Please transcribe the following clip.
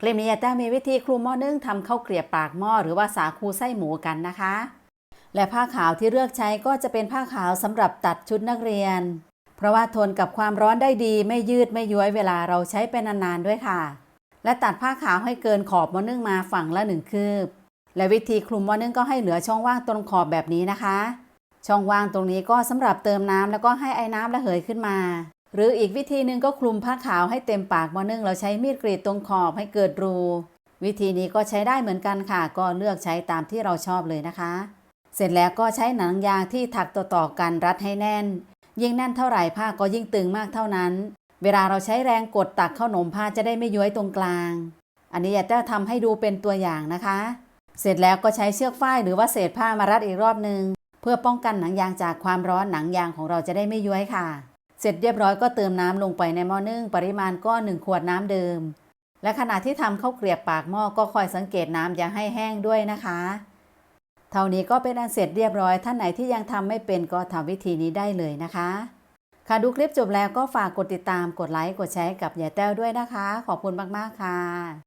คลิปนี้ยายแต้วมีวิธีคลุมหม้อนึ่งทำข้าวเกลียบปากหม้อหรือว่าสาคูไส้หมูกันนะคะ และผ้าขาวที่เลือกใช้ก็จะเป็นผ้าขาวสำหรับตัดชุดนักเรียน เพราะว่าทนกับความร้อนได้ดีไม่ยืดไม่ย้วยเวลาเราใช้ไปนานๆด้วยค่ะ และตัดผ้าขาวให้เกินขอบหม้อนึ่งมาฝั่งละหนึ่งคืบ และวิธีคลุมหม้อนึ่งก็ให้เหลือช่องว่างตรงขอบแบบนี้นะคะ ช่องว่างตรงนี้ก็สำหรับเติมน้ำแล้วก็ให้ไอ้น้ำระเหยขึ้นมา หรืออีกวิธีหนึ่งก็คลุมผ้าขาวให้เต็มปากหม้อนึ่งเราใช้มีดกรีดตรงขอบให้เกิดรู วิธีนี้ก็ใช้ได้เหมือนกันค่ะ ก็เลือกใช้ตามที่เราชอบเลยนะคะ เสร็จแล้วก็ใช้หนังยางที่ถักต่อๆกันรัดให้แน่น ยิ่งแน่นเท่าไหร่ผ้าก็ยิ่งตึงมากเท่านั้น เวลาเราใช้แรงกดตักข้าวหนมผ้าจะได้ไม่ย้วยตรงกลาง อันนี้อยากจะทำให้ดูเป็นตัวอย่างนะคะ เสร็จแล้วก็ใช้เชือกฝ้ายหรือว่าเศษผ้ามารัดอีกรอบหนึ่งเพื่อป้องกันหนังยางจากความร้อนหนังยางของเราจะได้ไม่ย้วยค่ะ เสร็จเรียบร้อยก็เติมน้ำลงไปในหม้อนึ่งปริมาณก็ 1 ขวดน้ำเดิม และขณะที่ทำข้าวเกลียบปากหม้อก็คอยสังเกตน้ำอย่าให้แห้งด้วยนะคะ เท่านี้ก็เป็นอันเสร็จเรียบร้อย ท่านไหนที่ยังทำไม่เป็นก็ทำวิธีนี้ได้เลยนะคะ ค่ะดูคลิปจบแล้วก็ฝากกดติดตามกดไลค์กดแชร์กับยายแต้วด้วยนะคะ ขอบคุณมากๆค่ะ